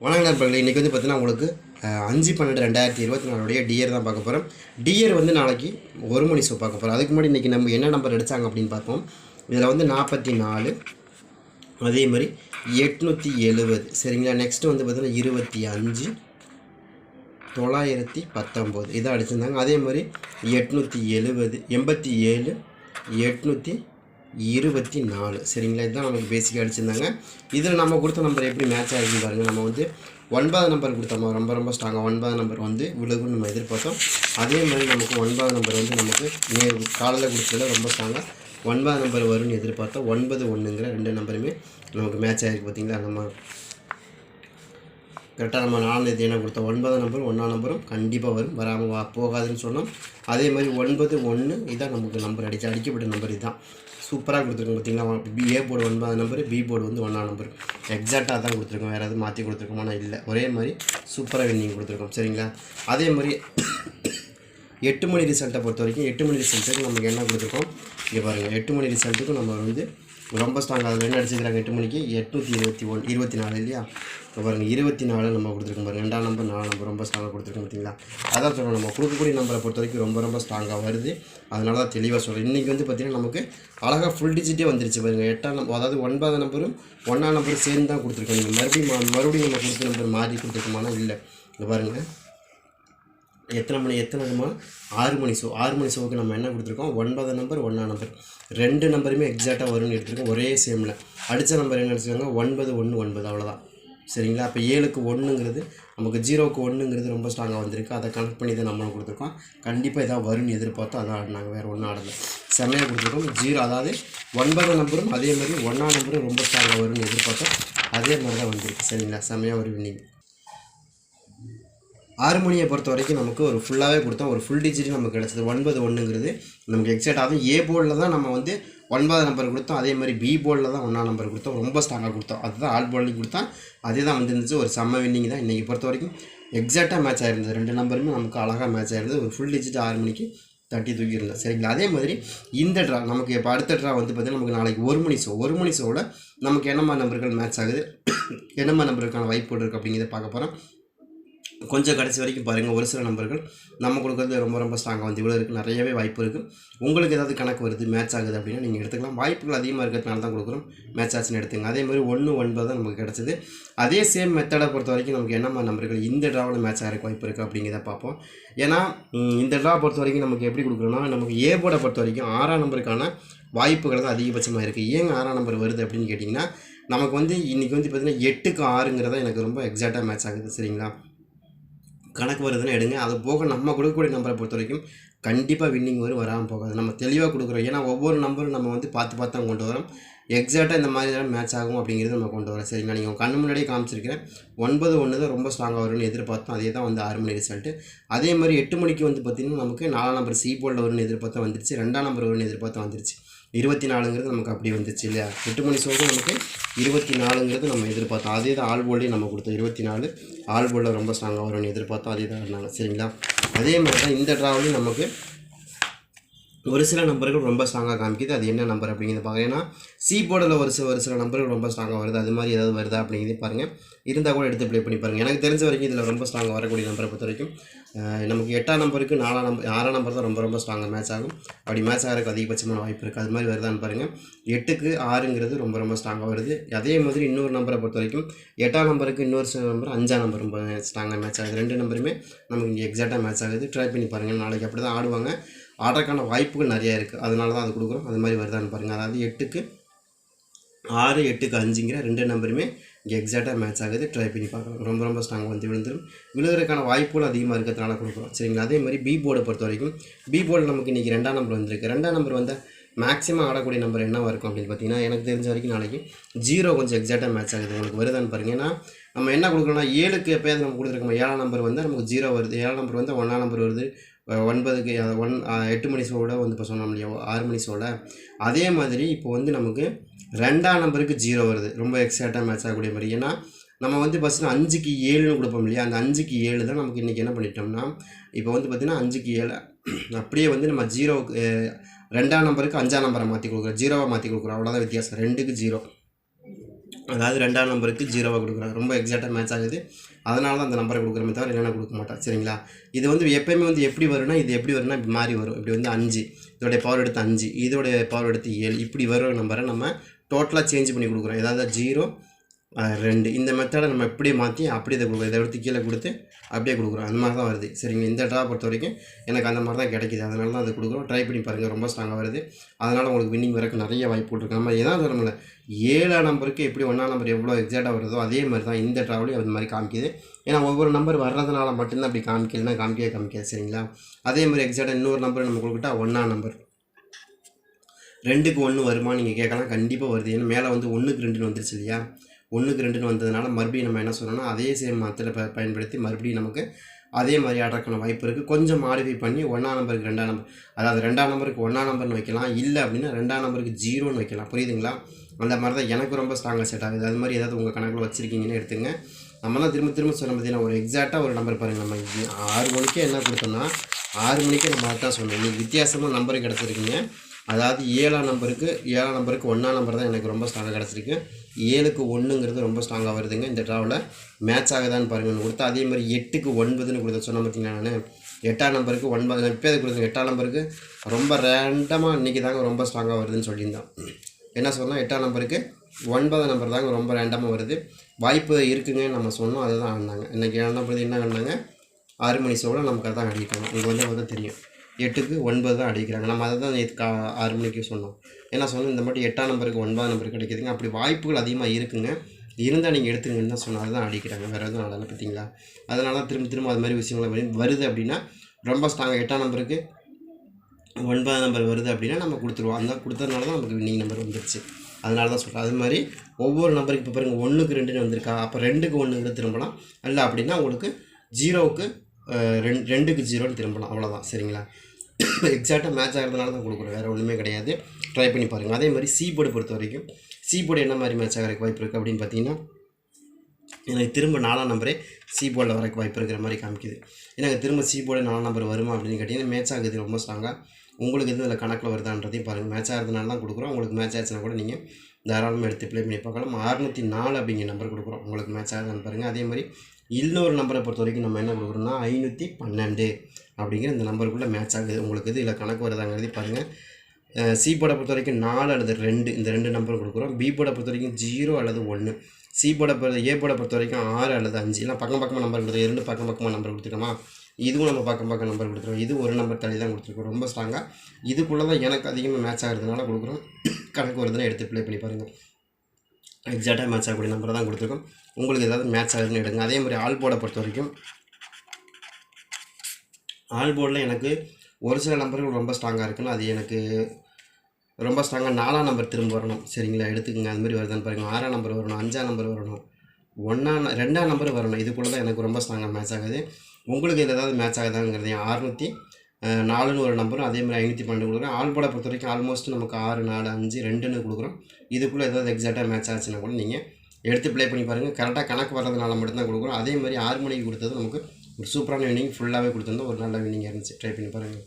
வணக்கம் நண்பர்களே இன்றைக்கி வந்து பார்த்தீங்கன்னா உங்களுக்கு அஞ்சு பன்னெண்டு ரெண்டாயிரத்தி இருபத்தி நாலுடைய டியர் தான் பார்க்க போகிறோம் டியர் வந்து நாளைக்கு ஒரு மணி ஷோ பார்க்க போகிறோம் அதுக்கு முன்னாடி இன்றைக்கி நம்ம என்ன நம்பர் எடுத்தாங்க அப்படின்னு பார்ப்போம். இதில் வந்து நாற்பத்தி நாலு அதே மாதிரி எட்நூற்றி எழுபது சரிங்களா? நெக்ஸ்ட்டு வந்து பார்த்தீங்கன்னா இருபத்தி அஞ்சு தொள்ளாயிரத்தி பத்தொம்போது. இதை அடிச்சிருந்தாங்க. அதே மாதிரி எட்நூற்றி எழுபது எண்பத்தி ஏழு எட்நூற்றி இருபத்தி நாலு. சரிங்களா? இதுதான் நமக்கு பேசிக்காக அடிச்சிருந்தாங்க. இதில் நம்ம கொடுத்த நம்பர் எப்படி மேட்ச் ஆகிருக்குன்னு பாருங்கள் நம்ம வந்து ஒன்பது நம்பர் கொடுத்தோம்? ரொம்ப ரொம்ப ஸ்ட்ராங்காக ஒன்பது நம்பர் வந்து விழுகுன்னு நம்ம எதிர்பார்த்தோம். அதே மாதிரி நமக்கு ஒன்பது நம்பர் வந்து நமக்கு நே காலையில் கொடுத்ததில் ரொம்ப ஸ்ட்ராங்காக ஒன்பது நம்பர் வரும்னு எதிர்பார்த்தோம். ஒன்பது ஒன்றுங்கிற ரெண்டு நம்பருமே நமக்கு மேட்ச் ஆகிருக்கு பார்த்திங்களா நம்ம கரெக்டாக நம்ம நாலாம் தேதி என்ன கொடுத்தோம் ஒன்பதாம் நம்பரும் ஒன்றாம் நம்பரும் கண்டிப்பாக வரும். வராமல் வா போகாதுன்னு சொன்னோம். அதே மாதிரி ஒன்பது ஒன்று இதான் நமக்கு நம்பர் அடிச்சு அடிக்கப்பட்ட நம்பர் இதுதான். சூப்பராக கொடுத்துருக்கோம் பார்த்தீங்களா? பி ஏ போர்டு ஒன்பதாம் நம்பர் பி போர்டு வந்து ஒன்றாம் நம்பர் எக்ஸாக்டாக தான் கொடுத்துருக்கோம். வேறு எதுவும் மாற்றி கொடுத்துருக்கோமா? இல்லை. ஒரே மாதிரி சூப்பராக வின்னிங் கொடுத்துருக்கோம். சரிங்களா? அதே மாதிரி எட்டு மணி ரிசல்ட்டை பொறுத்த வரைக்கும் எட்டு மணி ரிசல்ட்டுக்கு நமக்கு என்ன கொடுத்துருக்கோம்? இங்கே பாருங்கள் எட்டு மணி ரிசல்ட்டுக்கும் நம்ம வந்து ரொம்ப ஸ்ட்ராங்காக அதில் என்ன அடிச்சுக்கிறாங்க எட்டு மணிக்கு எட்நூற்றி இருபத்தி ஒன் இருபத்தி நாலு இல்லையா? இப்போ பாருங்கள் இருபத்தி நாலு நம்ம கொடுத்துருக்கோம் பாருங்கள் ரெண்டாம் நம்பர் நாலு நம்பர் ரொம்ப ஸ்ட்ராங்காக கொடுத்துருக்கோம் பார்த்தீங்களா? அதான் சொல்கிறோம் நம்ம கொடுக்கக்கூடிய நம்பரை பொறுத்த வரைக்கும் ரொம்ப ரொம்ப ஸ்ட்ராங்காக வருது. அதனால தான் தெளிவாக சொல்கிறேன் இன்றைக்கி வந்து பார்த்திங்கன்னா நமக்கு அழகாக ஃபுல் டிஜிட்டே வந்துருச்சு பாருங்கள் எட்டாம் நம்பர் அதாவது ஒன்பதாம் நம்பரும் ஒன்றாம் நம்பரும் சேர்ந்து தான் கொடுத்துருக்கோம். நீங்கள் மறுபடியும் மறுபடியும் நம்ம கொடுத்த நம்பர் மாறி கொடுத்துருக்கோமானா இல்லை. இங்கே பாருங்கள் எத்தனை மணி எத்தனை மணிமா ஆறு மணி ஷோ ஆறு மணி ஷோவுக்கு நம்ம என்ன கொடுத்துருக்கோம்? ஒன்பது நம்பர் ஒன்றாம் நம்பர் ரெண்டு நம்பருமே எக்ஸாக்டாக வரும்னு எடுத்துருக்கோம். ஒரே சேமில் அடித்த நம்பர் என்ன அடிச்சிருக்காங்க ஒன்பது ஒன்று ஒன்பது. அவ்வளோதான் சரிங்களா? அப்போ ஏழுக்கு ஒன்றுங்கிறது நமக்கு ஜீரோக்கு ஒன்றுங்கிறது ரொம்ப ஸ்ட்ராங்காக வந்திருக்கு. அதை கனெக்ட் பண்ணி தான் நம்மளும் கொடுத்துருக்கோம். கண்டிப்பாக இதாக வரும்னு எதிர்பார்த்தோம் அதான் ஆடினாங்க வேறு ஒன்றும் ஆடலை. செம்மையாக கொடுத்துருக்கோம். ஜீரோ அதாவது ஒன்பது நம்பரும் அதே மாதிரி ஒன்றாம் நம்பரும் ரொம்ப ஸ்ட்ராங்காக வரும்னு எதிர்பார்த்தோம். அதே மாதிரி தான் வந்திருக்கு. சரிங்களா? செம்மையாக ஒரு வின்னிங் ஆறு மணியை பொறுத்த வரைக்கும் நமக்கு ஒரு ஃபுல்லாகவே கொடுத்தோம். ஒரு ஃபுல் டிஜிட் நமக்கு கிடச்சிது. ஒன்பது ஒன்றுங்கிறது நமக்கு எக்ஸைட் ஆகும் ஏ போர்டில் தான் நம்ம வந்து ஒன்பது நம்பர் கொடுத்தோம். அதே மாதிரி பி போர்டில் தான் ஒன்றாம் நம்பர் கொடுத்தோம். ரொம்ப ஸ்ட்ராங்காக கொடுத்தோம். அதுதான் ஆல் போர்ட்லையும் கொடுத்தா அதே தான் வந்துருந்துச்சு. ஒரு செம்ம வின்னிங் தான் இன்றைக்கி பொறுத்த வரைக்கும். எக்ஸாக்டாக மேட்ச் ஆயிருந்தது. ரெண்டு நம்பருமே நமக்கு அழகாக மேட்ச் ஆயிருந்தது. ஒரு ஃபுல் டிஜிட் ஆறு மணிக்கு தட்டி தூக்கி சரிங்களா? அதே மாதிரி இந்த ட்ரா நமக்கு இப்போ அடுத்த ட்ரா வந்து பார்த்திங்கன்னா நமக்கு நாளைக்கு ஒரு மணி ஷோ ஒரு மணி ஷோவில் நமக்கு என்னம்மா நம்பர்கள் மேட்ச் ஆகுது? என்னம்மா நம்பருக்கான வாய்ப்புகள் இருக்குது அப்படிங்கிறத பார்க்க போகிறோம் கொஞ்சம் கடைசி வரைக்கும் பாருங்கள் ஒரு சில நம்பர்கள் நம்ம கொடுக்குறது ரொம்ப ரொம்ப ஸ்ட்ராங்காக வந்து இவ்வளோ இருக்குது நிறையவே வாய்ப்பு இருக்குது உங்களுக்கு ஏதாவது கணக்கு வருது மேட்ச் ஆகுது அப்படின்னா நீங்கள் எடுத்துக்கலாம். வாய்ப்புகள் அதிகமாக இருக்கிறதுனால தான் கொடுக்குறோம் மேட்ச் ஆச்சுன்னு எடுத்துங்க அதே மாதிரி ஒன்று ஒன்பது தான் நமக்கு கிடச்சிது. அதே சேம் மெத்தடை பொறுத்த வரைக்கும் நமக்கு என்னம்மா நம்பர்கள் இந்த ட்ராவில் மேட்ச் ஆகிறக்கு வாய்ப்பு இருக்குது அப்படிங்கிறத பார்ப்போம். ஏன்னா இந்த ட்ரா பொறுத்த வரைக்கும் நமக்கு எப்படி கொடுக்குறோம்னா நமக்கு ஏ போர்டை பொறுத்த வரைக்கும் ஆறாம் நம்பருக்கான வாய்ப்புகள் தான் அதிகபட்சமாக இருக்குது ஏங்க ஆறாம் நம்பர் வருது அப்படின்னு கேட்டிங்கன்னா நமக்கு வந்து இன்றைக்கி வந்து பார்த்திங்கன்னா எட்டுக்கு ஆறுங்கிறதா எனக்கு ரொம்ப எக்ஸாக்டாக மேட்ச் ஆகுது சரிங்களா? கணக்கு வருதுன்னு எடுங்க. அது போக நம்ம கொடுக்கக்கூடிய நம்பரை பொறுத்த வரைக்கும் கண்டிப்பாக வின்னிங் வரும் வராமல் போகாது. நம்ம தெளிவாக கொடுக்குறோம். ஏன்னா ஒவ்வொரு நம்பரும் நம்ம வந்து பார்த்து பார்த்து தான் கொண்டு வரோம். எக்ஸாக்டாக இந்த மாதிரி தான் மேட்ச் ஆகும் அப்படிங்கிறது நம்ம கொண்டு வரோம். சரிங்களா? நீங்கள் உங்கள் முன்னாடியே காமிச்சிருக்கிறேன். ஒன்பது ஒன்று தான் ரொம்ப ஸ்ட்ராங்காக வரும்னு எதிர்பார்த்தோம். அதே தான் வந்து ஆறு மணி ரிசல்ட்டு அதே மாதிரி எட்டு மணிக்கு வந்து பார்த்திங்கன்னா நமக்கு நாலாம் நம்பர் சி போர்டில் வரும்னு எதிர்பார்த்தா வந்துருச்சு. ரெண்டாம் நம்பர் வரும்னு எதிர்பார்த்தா வந்துருச்சு. இருபத்தி நாலுங்கிறது நமக்கு அப்படி வந்துச்சு இல்லையா? எட்டு மணி ஷோக்கு நமக்கு இருபத்தி நாலுங்கிறது நம்ம எதிர்பார்த்தோம் அதே தான் ஆல் போல்டையும் நம்ம கொடுத்தோம். இருபத்தி நாலு ஆல் போல்டில் ரொம்ப ஸ்ட்ராங்காக வரும்னு எதிர்பார்த்தோம் அதே தான் இருந்தாங்க. சரிங்களா? அதே மாதிரி தான் இந்த ட்ராவலையும் நமக்கு ஒரு சில நம்பர்கள் ரொம்ப ஸ்ட்ராங்காக காமிக்குது. அது என்ன நம்பர் அப்படிங்கிறத பார்க்க ஏன்னா சி போர்டில் ஒரு சில ஒரு சில நம்பர்கள் ரொம்ப ஸ்ட்ராங்காக வருது. அது மாதிரி ஏதாவது வருதா அப்படிங்கிறது பாருங்கள் இருந்தால் கூட எடுத்து ப்ளே பண்ணி பாருங்கள் எனக்கு தெரிஞ்ச வரைக்கும் இதில் ரொம்ப ஸ்ட்ராங்காக வரக்கூடிய நம்பரை பொறுத்த வரைக்கும் நமக்கு எட்டாம் நம்பருக்கு நாலாம் நம்பர் ஆறாம் நம்பர் தான் ரொம்ப ரொம்ப ஸ்ட்ராங்காக மேட்ச் ஆகும். அப்படி மேட்ச் ஆகிறதுக்கு அதிகபட்சமான வாய்ப்பு இருக்குது அது மாதிரி வருதான்னு பாருங்கள் எட்டுக்கு ஆறுங்கிறது ரொம்ப ரொம்ப ஸ்ட்ராங்காக வருது. அதே மாதிரி இன்னொரு நம்பரை பொறுத்த வரைக்கும் எட்டாம் நம்பருக்கு இன்னொரு சில நம்பர் அஞ்சாம் நம்பர் ரொம்ப ஸ்ட்ராங்காக மேட்ச் ஆகுது. ரெண்டு நம்பருமே நமக்கு இங்கே எக்ஸாக்டாக மேட்ச் ஆகுது. ட்ரை பண்ணி பாருங்கள் நாளைக்கு அப்படி தான் ஆடுவாங்க. ஆடுறதுக்கான வாய்ப்புகள் நிறையா இருக்குது அதனால தான் அது கொடுக்குறோம். அது மாதிரி வருதான்னு பாருங்கள் அதாவது எட்டுக்கு ஆறு எட்டுக்கு அஞ்சுங்கிற ரெண்டு நம்பருமே இங்கே எக்ஸாக்டாக மேட்ச் ஆகுது. ட்ரை பண்ணி பார்க்கலாம். ரொம்ப ரொம்ப ஸ்ட்ராங்காக வந்து விழுந்துடும் விழுகிறதுக்கான வாய்ப்புகள் அதிகமாக இருக்கிறதுனால கொடுக்குறோம். சரிங்களா? அதே மாதிரி பி போர்டை பொறுத்த வரைக்கும் பி போர்டில் நமக்கு இன்றைக்கி ரெண்டாம் நம்பர் வந்திருக்கு. ரெண்டாம் நம்பர் வந்து மேக்ஸிமம் ஆடக்கூடிய நம்பர் என்னவாக இருக்கும் அப்படின்னு பார்த்தீங்கன்னா எனக்கு தெரிஞ்ச வரைக்கும் நாளைக்கு ஜீரோ கொஞ்சம் எக்ஸாக்டாக மேட்ச் ஆகுது. உங்களுக்கு வருதான்னு பாருங்கள் ஏன்னா நம்ம என்ன கொடுக்குறோம்னா ஏழுக்கு எப்போயாவது நம்ம கொடுத்துருக்கோம் ஏழாம் நம்பர் வந்து நமக்கு ஜீரோ வருது. ஏழாம் நம்பர் வந்து ஒன்றாம் நம்பர் வருது. ஒன்பதுக்கு ஒன் எட்டு மணி ஷோவோட வந்து இப்போ சொன்னோம் இல்லையா ஆறு மணி ஷோவில் அதே மாதிரி இப்போ வந்து நமக்கு ரெண்டாம் நம்பருக்கு ஜீரோ வருது. ரொம்ப எக்ஸைட்டாக மேட்ச் ஆகக்கூடிய மாதிரி. ஏன்னா நம்ம வந்து ஃபஸ்ட்டு அஞ்சுக்கு ஏழுன்னு கொடுப்போம் இல்லையா? அந்த அஞ்சுக்கு ஏழு தான் நமக்கு இன்றைக்கி என்ன பண்ணிட்டோம்னா இப்போ வந்து பார்த்திங்கன்னா அஞ்சுக்கு ஏழு அப்படியே வந்து நம்ம ஜீரோவுக்கு ரெண்டாம் நம்பருக்கு அஞ்சாம் நம்பரை மாற்றி கொடுக்குறோம். ஜீரோவை மாற்றி கொடுக்குறோம். அவ்வளோதான் வித்தியாசம். ரெண்டுக்கு ஜீரோ அதாவது ரெண்டாம் நம்பருக்கு ஜீரோவாக கொடுக்குறேன் ரொம்ப எக்ஸாக்டாக மேட்ச் ஆகுது. அதனால தான் அந்த நம்பரை கொடுக்குறமே தவிர இல்லைன்னா கொடுக்க மாட்டேன் சரிங்களா? இது வந்து எப்பயுமே வந்து எப்படி வரும்னா இது எப்படி வரும்னா இப்படி மாறி வரும். இப்படி வந்து அஞ்சு. இதோடைய பவர் எடுத்து அஞ்சு. இதோடைய பவர் எடுத்து ஏழு. இப்படி வர நம்பரை நம்ம டோட்டலாக சேஞ்ச் பண்ணி கொடுக்குறோம். ஏதாவது ஜீரோ ரெண்டு. இந்த மெத்தடை நம்ம இப்படியே மாற்றி அப்படியே இதை கொடுக்குறோம். இதை எடுத்து கீழே கொடுத்து அப்படியே கொடுக்குறோம். அந்த மாதிரி தான் வருது. சரிங்க இந்த ட்ரா பொறுத்த வரைக்கும் எனக்கு அந்த மாதிரி தான் கிடைக்குது. அதனால தான் அது கொடுக்குறோம். ட்ரை பண்ணி பாருங்கள் ரொம்ப ஸ்ட்ராங்காக வருது. அதனால் உங்களுக்கு வின்னிங் வரக்கு நிறைய வாய்ப்பு இருக்கு. நம்ம ஏதாவது நம்மளை ஏழாம் நம்பருக்கு எப்படி ஒன்றாம் நம்பர் எவ்வளோ எக்ஸாக்டாக வருதோ அதே மாதிரி தான் இந்த ட்ராவலையும் அது மாதிரி காமிக்குது. ஏன்னா ஒவ்வொரு நம்பர் வர்றதுனால மட்டும்தான் அப்படி காமிக்கலைன்னா காமிக்கவே காமிக்காது. சரிங்களா? அதே மாதிரி எக்ஸாக்டாக இன்னொரு நம்பர் நம்ம கொடுக்கிட்டா ஒன்றாம் நம்பர் ரெண்டுக்கு ஒன்று வருமா நீங்கள் கேட்கலாம். கண்டிப்பாக வருது. ஏன்னா மேலே வந்து ஒன்றுக்கு ரெண்டுன்னு வந்துருச்சு இல்லையா? ஒன்றுக்கு ரெண்டுன்னு வந்ததுனால மறுபடியும் நம்ம என்ன சொல்லணும்னா அதே சேம் மெத்தடை ப பயன்படுத்தி மறுபடியும் நமக்கு அதே மாதிரி ஆடுறதுக்கான வாய்ப்பு இருக்குது கொஞ்சம் மாடிஃபை பண்ணி ஒன்றாம் நம்பருக்கு ரெண்டாம் நம்பர் அதாவது ரெண்டாம் நம்பருக்கு ஒன்றாம் நம்பர்னு வைக்கலாம். இல்லை அப்படின்னா ரெண்டாம் நம்பருக்கு ஜீரோன்னு வைக்கலாம். புரியுதுங்களா? அந்த மாதிரி தான் எனக்கு ரொம்ப ஸ்ட்ராங்காக செட் ஆகுது. அது மாதிரி ஏதாவது உங்கள் கணக்கில் வச்சுருக்கீங்கன்னு எடுத்துங்க. நம்ம தான் திரும்ப திரும்ப சொல்ல பார்த்தீங்கன்னா ஒரு எக்ஸாக்டாக ஒரு நம்பர் பாருங்கள் நம்ம ஆறு மணிக்கே என்ன கொடுத்தோம்னா ஆறு மணிக்கே நம்ம அதான் சொன்னோம். இன்னைக்கு வித்தியாசமாக நம்பர் கிடச்சிருக்கீங்க. அதாவது ஏழாம் நம்பருக்கு ஏழாம் நம்பருக்கு ஒன்றாம் நம்பர் தான் எனக்கு ரொம்ப ஸ்ட்ராங்காக கிடச்சிருக்கு. ஏழுக்கு ஒன்றுங்கிறது ரொம்ப ஸ்ட்ராங்காக வருதுங்க. இந்த ட்ராவில் மேட்ச் ஆகுதான்னு பாருங்கன்னு கொடுத்தா அதே மாதிரி எட்டுக்கு ஒன்பதுன்னு கொடுத்து சொன்ன பார்த்தீங்கன்னா நான்? எட்டாம் நம்பருக்கு ஒன்பது நான் இப்போ எட்டாம் நம்பருக்கு ரொம்ப ரேண்டமாக இன்றைக்கி தாங்க ரொம்ப ஸ்ட்ராங்காக வருதுன்னு சொல்லியிருந்தோம். என்ன சொன்னால் எட்டாம் நம்பருக்கு ஒன்பதாம் நம்பர் தாங்க ரொம்ப ரேண்டமாக வருது. வாய்ப்பு இருக்குங்க. நம்ம சொன்னோம் அதை தான் ஆடினாங்க இன்றைக்கி ஏழாம் நம்பர் என்ன ஆடினாங்க ஆறு மணி சோட நமக்கு அதான் அடிக்கிறாங்க உங்களுக்கு வந்து பார்த்தா தெரியும். எட்டுக்கு ஒன்பது தான் அடிக்கிறாங்க. நம்ம அதை தான் நேற்று கா ஆறு மணிக்கு சொன்னோம். ஏன்னா சொன்னோம் இந்த மாதிரி எட்டாம் நம்பருக்கு ஒன்பதாம் நம்பர் கிடைக்குதுங்க. அப்படி வாய்ப்புகள் அதிகமாக இருக்குங்க. இருந்தால் நீங்கள் எடுத்துங்கன்னு தான் சொன்னால் தான் அடிக்கிறாங்க. வேறு எதுவும் அதெல்லாம் பார்த்தீங்களா? அதனால தான் திரும்ப திரும்ப அது மாதிரி விஷயங்கள் வருது அப்படின்னா ரொம்ப ஸ்ட்ராங்காக எட்டாம் நம்பருக்கு ஒன்பதாம் நம்பர் வருது அப்படின்னா நம்ம கொடுத்துருவோம். அந்த கொடுத்ததுனால தான் நமக்கு வின்னிங் நம்பர் வந்துருச்சு. அதனால தான் சொல்கிறேன் அது மாதிரி ஒவ்வொரு நம்பருக்கு இப்போ பாருங்கள் ஒன்றுக்கு ரெண்டுன்னு வந்திருக்கா. அப்போ ரெண்டுக்கு ஒன்றுங்கிறது திரும்பலாம். இல்லை அப்படின்னா உங்களுக்கு ஜீரோவுக்கு ரெண்டு ரெண்டுக்கு ஜீரோன்னு திரும்பலாம். அவ்வளோதான் சரிங்களா? எக்ஸாக்டாக மேட்ச் ஆகிறதுனால தான் கொடுக்குறோம் வேறு ஒன்றுமே கிடையாது. ட்ரை பண்ணி பாருங்கள் அதே மாதிரி சி போர்டு பொறுத்த வரைக்கும் சி போர்டு என்ன மாதிரி மேட்ச் ஆகிறதுக்கு வாய்ப்பு இருக்குது அப்படின்னு பார்த்தீங்கன்னா எனக்கு திரும்ப நாலாம் நம்பரே சி போர்டில் வரக்கு வாய்ப்பு இருக்கிற மாதிரி காமிக்குது. எனக்கு திரும்ப சி போர்டு நாலாம் நம்பர் வருமா அப்படின்னு கேட்டிங்கன்னா மேட்ச் ஆகுது ரொம்ப ஸ்ட்ராங்காக உங்களுக்கு எதுவும் இதில் கணக்கில் வருதான்றதையும் பாருங்கள் மேட்ச் ஆகிறதுனால தான் கொடுக்குறோம். உங்களுக்கு மேட்ச் ஆச்சுன்னா கூட நீங்கள் தாராளமாக எடுத்து ப்ளே பண்ணி பார்க்கலாம். அறுநூற்றி நாலு அப்படிங்கிற நம்பர் கொடுக்குறோம். உங்களுக்கு மேட்ச் ஆகுதுன்னு பாருங்கள் அதே மாதிரி இன்னொரு நம்பரை பொறுத்த வரைக்கும் நம்ம என்ன கொடுக்குறோம்னா ஐநூற்றி பன்னெண்டு அப்படிங்கிற இந்த நம்பருக்குள்ளே மேட்ச் ஆகுது. உங்களுக்கு இது இதில் கணக்கு வருதாங்கிறது பாருங்கள் சி போர்டை பொறுத்த வரைக்கும் நாலு அல்லது ரெண்டு இந்த ரெண்டு நம்பர் கொடுக்குறோம். பி போர்டை பொறுத்த வரைக்கும் ஜீரோ அல்லது ஒன்று சி போர்டை பொறுத்த ஏ போர்டை பொறுத்த வரைக்கும் ஆறு அல்லது அஞ்சு. இல்லை பக்கம் பக்கமாக நம்பர் கொடுத்துருக்கோம் இரண்டு பக்கம் பக்கமாக நம்பர் கொடுத்துருக்கோமா இதுவும் நம்ம பக்கம் பக்கம் நம்பர் கொடுத்துருக்கோம் இது ஒரு நம்பர் தள்ளி தான் கொடுத்துருக்கோம். ரொம்ப ஸ்ட்ராங்காக இதுக்குள்ளே தான் எனக்கு அதிகமாக மேட்ச் ஆகிறதுனால கொடுக்குறோம். கணக்கு வருதுன்னா எடுத்து ப்ளே பண்ணி பாருங்கள் எக்ஸாக்டாக மேட்ச் ஆகக்கூடிய நம்பரை தான் கொடுத்துருக்கோம். உங்களுக்கு ஏதாவது மேட்ச் ஆகுதுன்னு எடுங்க. அதே மாதிரி ஆல் போர்டை பொறுத்த வரைக்கும் ஆல் போர்டில் எனக்கு ஒரு சில நம்பர்கள் ரொம்ப ஸ்ட்ராங்காக இருக்குன்னு அது எனக்கு ரொம்ப ஸ்ட்ராங்காக நாலாம் நம்பர் திரும்ப வரணும். சரிங்களா? எடுத்துக்கோங்க. அது மாதிரி வருதான்னு பாருங்கள் ஆறாம் நம்பர் வரணும் அஞ்சாம் நம்பர் வரணும் ஒன்றாம் ரெண்டாம் நம்பர் வரணும். இதுக்குள்ளே தான் எனக்கு ரொம்ப ஸ்ட்ராங்காக மேட்ச் ஆகுது. உங்களுக்கு இதில் ஏதாவது மேட்ச் ஆகுதாங்கிறது அறுநூற்றி நாலுன்னு ஒரு நம்பரும் அதே மாதிரி ஐநூற்றி பன்னெண்டு கொடுக்குறோம் ஆல்போட பொறுத்த வரைக்கும் ஆல்மோஸ்ட் நமக்கு ஆறு நாலு அஞ்சு ரெண்டுன்னு கொடுக்குறோம். இதுக்குள்ளே ஏதாவது எக்ஸாக்டாக மேட்ச் ஆச்சுன்னா கூட நீங்கள் எடுத்து ப்ளே பண்ணி பாருங்கள் கரெக்டாக கணக்கு வர்றதுனால மட்டும்தான் கொடுக்குறோம். அதே மாதிரி ஆறு மணிக்கு கொடுத்தது நமக்கு ஒரு சூப்பரான வினிங் ஃபுல்லாகவே கொடுத்துருந்தோம் ஒரு நல்ல வினிங் இருந்துச்சு. ட்ரை பண்ணி பாருங்கள்